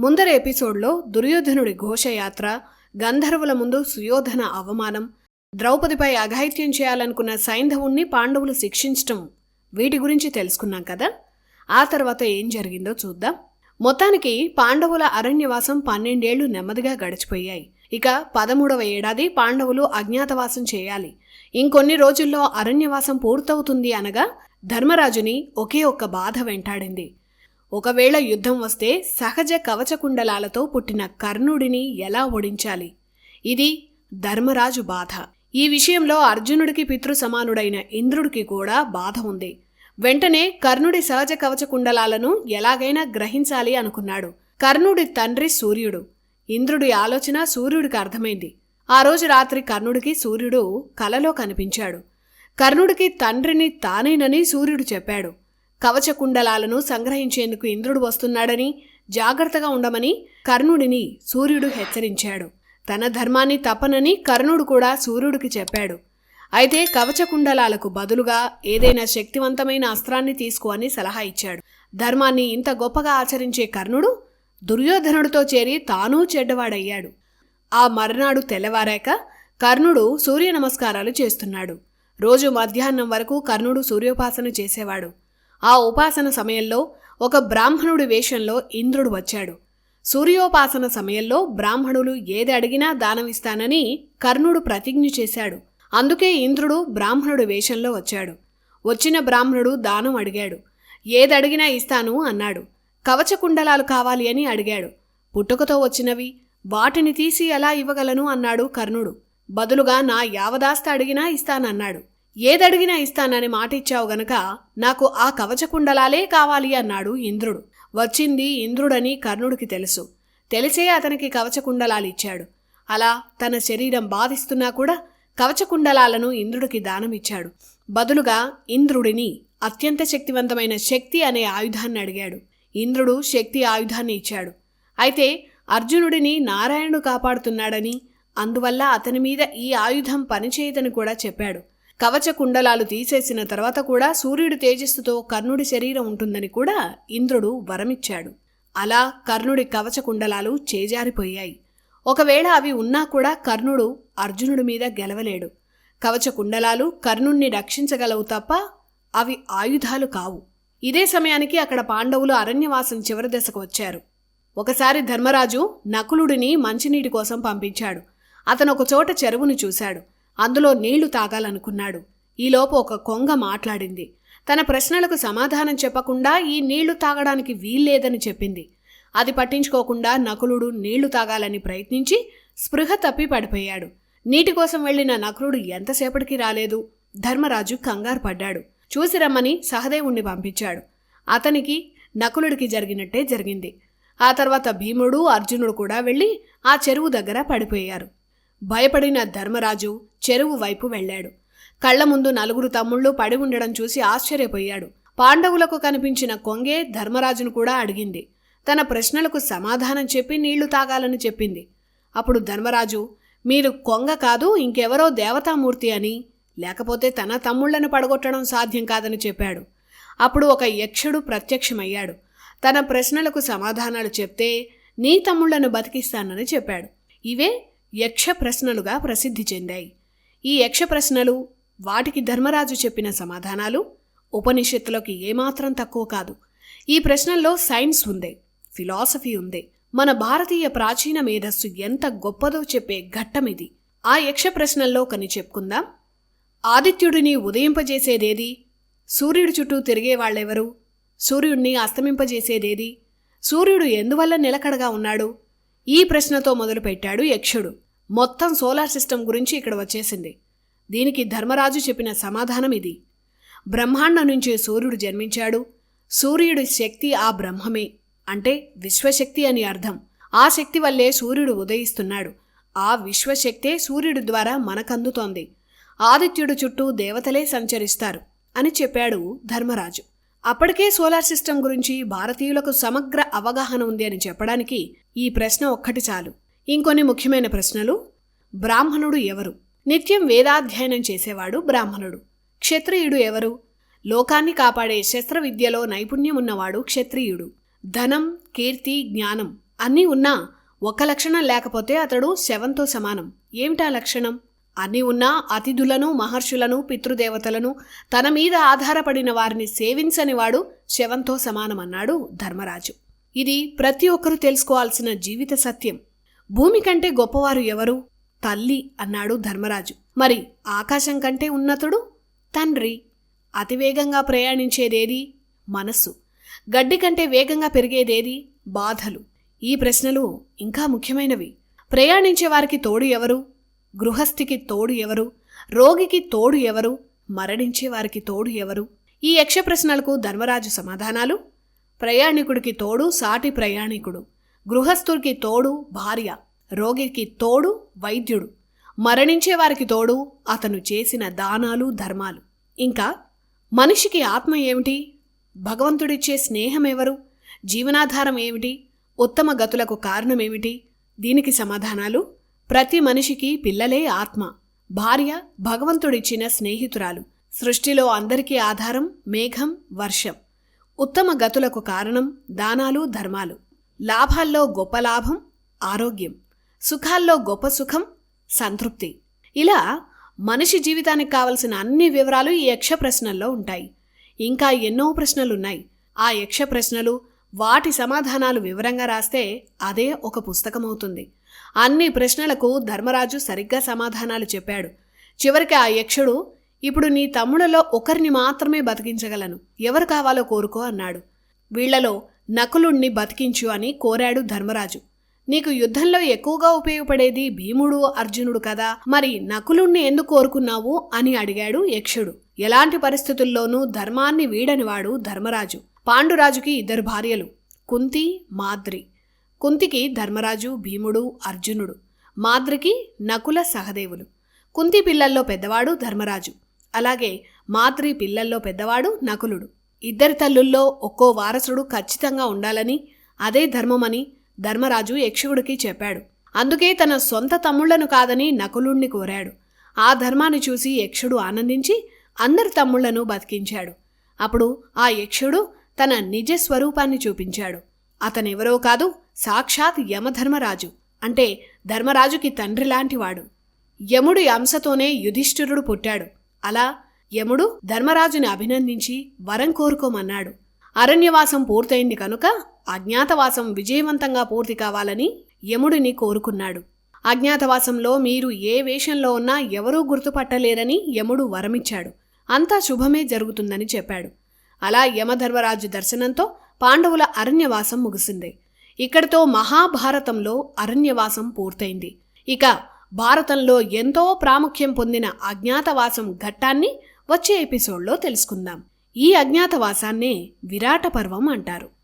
ముందర ఎపిసోడ్లో దుర్యోధనుడి ఘోషయాత్ర గంధర్వుల ముందు సుయోధన అవమానం ద్రౌపదిపై అఘాయిత్యం చేయాలనుకున్న సైంధవుణ్ణి పాండవులు శిక్షించటం వీటి గురించి తెలుసుకున్నాం కదా? ఆ తర్వాత ఏం జరిగిందో చూద్దాం. మొత్తానికి పాండవుల అరణ్యవాసం పన్నెండేళ్ళు నెమ్మదిగా గడిచిపోయాయి. ఇక పదమూడవ ఏడాది పాండవులు అజ్ఞాతవాసం చేయాలి. ఇంకొన్ని రోజుల్లో అరణ్యవాసం పూర్తవుతుంది అనగా ధర్మరాజుని ఒకే ఒక్క బాధ వెంటాడింది. ఒకవేళ యుద్ధం వస్తే సహజ కవచకుండలాలతో పుట్టిన కర్ణుడిని ఎలా ఓడించాలి? ఇది ధర్మరాజు బాధ. ఈ విషయంలో అర్జునుడికి పితృ సమానుడైన ఇంద్రుడికి కూడా బాధ ఉంది. వెంటనే కర్ణుడి సహజ కవచకుండలాలను ఎలాగైనా గ్రహించాలి అనుకున్నాడు. కర్ణుడి తండ్రి సూర్యుడు. ఇంద్రుడి ఆలోచన సూర్యుడికి అర్థమైంది. ఆ రోజు రాత్రి కర్ణుడికి సూర్యుడు కలలో కనిపించాడు. కర్ణుడికి తండ్రిని తానేనని సూర్యుడు చెప్పాడు. కవచకుండలాలను సంగ్రహించేందుకు ఇంద్రుడు వస్తున్నాడని జాగ్రత్తగా ఉండమని కర్ణుడిని సూర్యుడు హెచ్చరించాడు. తన ధర్మాన్ని తప్పనని కర్ణుడు కూడా సూర్యుడికి చెప్పాడు. అయితే కవచకుండలాలకు బదులుగా ఏదైనా శక్తివంతమైన అస్త్రాన్ని తీసుకో అని సలహా ఇచ్చాడు. ధర్మాన్ని ఇంత గొప్పగా ఆచరించే కర్ణుడు దుర్యోధనుడితో చేరి తానూ చెడ్డవాడయ్యాడు. ఆ మర్నాడు తెల్లవారాక కర్ణుడు సూర్య నమస్కారాలు చేస్తున్నాడు. రోజు మధ్యాహ్నం వరకు కర్ణుడు సూర్యోపాసన చేసేవాడు. ఆ ఉపాసన సమయంలో ఒక బ్రాహ్మణుడి వేషంలో ఇంద్రుడు వచ్చాడు. సూర్యోపాసన సమయంలో బ్రాహ్మణులు ఏది అడిగినా దానమిస్తానని కర్ణుడు ప్రతిజ్ఞ చేశాడు. అందుకే ఇంద్రుడు బ్రాహ్మణుడి వేషంలో వచ్చాడు. వచ్చిన బ్రాహ్మణుడు దానం అడిగాడు. ఏదడిగినా ఇస్తాను అన్నాడు. కవచకుండలాలు కావాలి అని అడిగాడు. పుట్టుకతో వచ్చినవి వాటిని తీసి ఎలా ఇవ్వగలను అన్నాడు కర్ణుడు. బదులుగా నా యావదాస్త అడిగినా ఇస్తానన్నాడు. ఏదడిగినా ఇస్తానని మాట ఇచ్చావు గనక నాకు ఆ కవచకుండలాలే కావాలి అన్నాడు ఇంద్రుడు. వచ్చింది ఇంద్రుడని కర్ణుడికి తెలుసు. తెలిసే అతనికి కవచకుండలాలు ఇచ్చాడు. అలా తన శరీరం బాధిస్తున్నా కూడా కవచకుండలాలను ఇంద్రుడికి దానమిచ్చాడు. బదులుగా ఇంద్రుడిని అత్యంత శక్తివంతమైన శక్తి అనే ఆయుధాన్ని అడిగాడు. ఇంద్రుడు శక్తి ఆయుధాన్ని ఇచ్చాడు. అయితే అర్జునుడిని నారాయణుడు కాపాడుతున్నాడని అందువల్ల అతని మీద ఈ ఆయుధం పనిచేయదని కూడా చెప్పాడు. కవచ కుండలాలు తీసేసిన తర్వాత కూడా సూర్యుడి తేజస్సుతో కర్ణుడి శరీరం ఉంటుందని కూడా ఇంద్రుడు వరమిచ్చాడు. అలా కర్ణుడి కవచ కుండలాలు చేజారిపోయాయి. ఒకవేళ అవి ఉన్నా కూడా కర్ణుడు అర్జునుడి మీద గెలవలేడు. కవచ కుండలాలు కర్ణుణ్ణి రక్షించగలవు తప్ప అవి ఆయుధాలు కావు. ఇదే సమయానికి అక్కడ పాండవులు అరణ్యవాసం చివరి దశకు వచ్చారు. ఒకసారి ధర్మరాజు నకులుడిని మంచినీటి కోసం పంపించాడు. అతను ఒక చోట చెరువును చూశాడు. అందులో నీళ్ళు తాగాలనుకున్నాడు. ఈలోపు ఒక కొంగ మాట్లాడింది. తన ప్రశ్నలకు సమాధానం చెప్పకుండా ఈ నీళ్ళు తాగడానికి వీల్లేదని చెప్పింది. అది పట్టించుకోకుండా నకులుడు నీళ్ళు తాగాలని ప్రయత్నించి స్పృహ తప్పి పడిపోయాడు. నీటి కోసం వెళ్ళిన నకులుడు ఎంతసేపటికి రాలేదు. ధర్మరాజు కంగారు పడ్డాడు. చూసి రమ్మని సహదేవుణ్ణి పంపించాడు. అతనికి నకులుడికి జరిగినట్టే జరిగింది. ఆ తర్వాత భీముడు అర్జునుడు కూడా వెళ్ళి ఆ చెరువు దగ్గర పడిపోయారు. భయపడిన ధర్మరాజు చెరువు వైపు వెళ్ళాడు. కళ్ళ ముందు నలుగురు తమ్ముళ్ళు పడి ఉండడం చూసి ఆశ్చర్యపోయాడు. పాండవులకు కనిపించిన కొంగే ధర్మరాజును కూడా అడిగింది. తన ప్రశ్నలకు సమాధానం చెప్పి నీళ్ళు తాగాలని చెప్పింది. అప్పుడు ధర్మరాజు మీరు కొంగ కాదు ఇంకెవరో దేవతామూర్తి అని లేకపోతే తన తమ్ముళ్ళను పడగొట్టడం సాధ్యం కాదని చెప్పాడు. అప్పుడు ఒక యక్షుడు ప్రత్యక్షమయ్యాడు. తన ప్రశ్నలకు సమాధానాలు చెప్తే నీ తమ్ముళ్ళను బతికిస్తానని చెప్పాడు. ఇవే యక్ష ప్రశ్నలుగా ప్రసిద్ధి చెందాయి. ఈ యక్ష ప్రశ్నలు వాటికి ధర్మరాజు చెప్పిన సమాధానాలు ఉపనిషత్తులోకి ఏమాత్రం తక్కువ కాదు. ఈ ప్రశ్నల్లో సైన్స్ ఉందే ఫిలాసఫీ ఉందే. మన భారతీయ ప్రాచీన మేధస్సు ఎంత గొప్పదో చెప్పే ఘట్టమిది. ఆ యక్ష ప్రశ్నల్లో కొన్ని చెప్పుకుందాం. ఆదిత్యుడిని ఉదయింపజేసేదేది? సూర్యుడి చుట్టూ తిరిగే వాళ్ళెవరు? సూర్యుడిని అస్తమింపజేసేదేది? సూర్యుడు ఎందువల్ల నిలకడగా ఉన్నాడు? ఈ ప్రశ్నతో మొదలుపెట్టాడు యక్షుడు. మొత్తం సోలార్ సిస్టమ్ గురించి ఇక్కడ వచ్చేసింది. దీనికి ధర్మరాజు చెప్పిన సమాధానం ఇది. బ్రహ్మాండం నుంచే సూర్యుడు జన్మించాడు. సూర్యుడి శక్తి ఆ బ్రహ్మమే. అంటే విశ్వశక్తి అని అర్థం. ఆ శక్తి వల్లే సూర్యుడు ఉదయిస్తున్నాడు. ఆ విశ్వశక్తే సూర్యుడి ద్వారా మనకందుతోంది. ఆదిత్యుడు చుట్టూ దేవతలే సంచరిస్తారు అని చెప్పాడు ధర్మరాజు. అప్పటికే సోలార్ సిస్టమ్ గురించి భారతీయులకు సమగ్ర అవగాహన ఉంది అని చెప్పడానికి ఈ ప్రశ్న ఒక్కటి చాలు. ఇంకొన్ని ముఖ్యమైన ప్రశ్నలు. బ్రాహ్మణుడు ఎవరు? నిత్యం వేదాధ్యయనం చేసేవాడు బ్రాహ్మణుడు. క్షత్రియుడు ఎవరు? లోకాన్ని కాపాడే శస్త్ర విద్యలో నైపుణ్యం ఉన్నవాడు క్షత్రియుడు. ధనం కీర్తి జ్ఞానం అన్నీ ఉన్నా ఒక లక్షణం లేకపోతే అతడు శవంతో సమానం. ఏమిటా లక్షణం? అన్నీ ఉన్నా అతిథులను మహర్షులను పితృదేవతలను తన మీద ఆధారపడిన వారిని సేవించని వాడు శవంతో సమానమన్నాడు ధర్మరాజు. ఇది ప్రతి ఒక్కరూ తెలుసుకోవాల్సిన జీవిత సత్యం. భూమి కంటే గొప్పవారు ఎవరు? తల్లి అన్నాడు ధర్మరాజు. మరి ఆకాశం కంటే ఉన్నతుడు? తండ్రి. అతివేగంగా ప్రయాణించేదేది? మనస్సు. గడ్డి కంటే వేగంగా పెరిగేదేది? బాధలు. ఈ ప్రశ్నలు ఇంకా ముఖ్యమైనవి. ప్రయాణించే వారికి తోడు ఎవరు? గృహస్థికి తోడు ఎవరు? రోగికి తోడు ఎవరు? మరణించే వారికి తోడు ఎవరు? ఈ యక్ష ప్రశ్నలకు ధర్మరాజు సమాధానాలు. ప్రయాణికుడికి తోడు సాటి ప్రయాణికుడు. గృహస్థుడికి తోడు భార్య. రోగికి తోడు వైద్యుడు. మరణించే వారికి తోడు అతను చేసిన దానాలు ధర్మాలు. ఇంకా మనిషికి ఆత్మ ఏమిటి? భగవంతుడిచ్చే స్నేహం ఎవరు? జీవనాధారం ఏమిటి? ఉత్తమ గతులకు కారణమేమిటి దీనికి సమాధానాలు. ప్రతి మనిషికి పిల్లలే ఆత్మ. భార్య భగవంతుడిచ్చిన స్నేహితురాలు. సృష్టిలో అందరికీ ఆధారం మేఘం వర్షం. ఉత్తమ గతులకు కారణం దానాలు ధర్మాలు. లాభాల్లో గొప్ప లాభం ఆరోగ్యం. సుఖాల్లో గొప్ప సుఖం సంతృప్తి. ఇలా మనిషి జీవితానికి కావలసిన అన్ని వివరాలు ఈ యక్ష ప్రశ్నల్లో ఉంటాయి. ఇంకా ఎన్నో ప్రశ్నలున్నాయి. ఆ యక్ష ప్రశ్నలు వాటి సమాధానాలు వివరంగా రాస్తే అదే ఒక పుస్తకం అవుతుంది అన్ని ప్రశ్నలకు ధర్మరాజు సరిగ్గా సమాధానాలు చెప్పాడు. చివరికి ఆ యక్షుడు ఇప్పుడు నీ తమ్ముళ్ళలో ఒకరిని మాత్రమే బతికించగలను. ఎవరు కావాలో కోరుకో అన్నాడు. వీళ్ళలో నకులుణ్ణి బతికించు అని కోరాడు ధర్మరాజు. నీకు యుద్ధంలో ఎక్కువగా ఉపయోగపడేది భీముడు అర్జునుడు కదా. మరి నకులుణ్ణి ఎందుకు కోరుకున్నావు? అని అడిగాడు యక్షుడు. ఎలాంటి పరిస్థితుల్లోనూ ధర్మాన్ని వీడనివాడు ధర్మరాజు. పాండురాజుకి ఇద్దరు భార్యలు కుంతి మాద్రి. కుంతికి ధర్మరాజు భీముడు అర్జునుడు మాద్రికి నకుల సహదేవులు. కుంతి పిల్లల్లో పెద్దవాడు ధర్మరాజు. అలాగే మాద్రి పిల్లల్లో పెద్దవాడు నకులుడు. ఇద్దరి తల్లుల్లో ఒక్కో వారసుడు ఖచ్చితంగా ఉండాలని అదే ధర్మమని ధర్మరాజు యక్షుడికి చెప్పాడు. అందుకే తన సొంత తమ్ముళ్ళను కాదని నకులుణ్ణి కోరాడు. ఆ ధర్మాన్ని చూసి యక్షుడు ఆనందించి అందరి తమ్ముళ్ళను బతికించాడు. అప్పుడు ఆ యక్షుడు తన నిజ స్వరూపాన్ని చూపించాడు. అతనెవరో కాదు సాక్షాత్ యమధర్మరాజు. అంటే ధర్మరాజుకి తండ్రి లాంటివాడు. యముడి అంశతోనే యుధిష్ఠిరుడు పుట్టాడు. అలా యముడు ధర్మరాజుని అభినందించి వరం కోరుకోమన్నాడు. అరణ్యవాసం పూర్తయింది కనుక అజ్ఞాతవాసం విజయవంతంగా పూర్తి కావాలని యముడిని కోరుకున్నాడు. అజ్ఞాతవాసంలో మీరు ఏ వేషంలో ఉన్నా ఎవరూ గుర్తుపట్టలేరని యముడు వరమిచ్చాడు. అంతా శుభమే జరుగుతుందని చెప్పాడు. అలా యమధర్మరాజు దర్శనంతో పాండవుల అరణ్యవాసం ముగిసింది. ఇక్కడితో మహాభారతంలో అరణ్యవాసం పూర్తయింది. ఇక భారతంలో ఎంతో ప్రాముఖ్యం పొందిన అజ్ఞాతవాసం ఘట్టాన్ని వచ్చే ఎపిసోడ్లో తెలుసుకుందాం. ఈ అజ్ఞాతవాసాన్నే విరాట పర్వం అంటారు.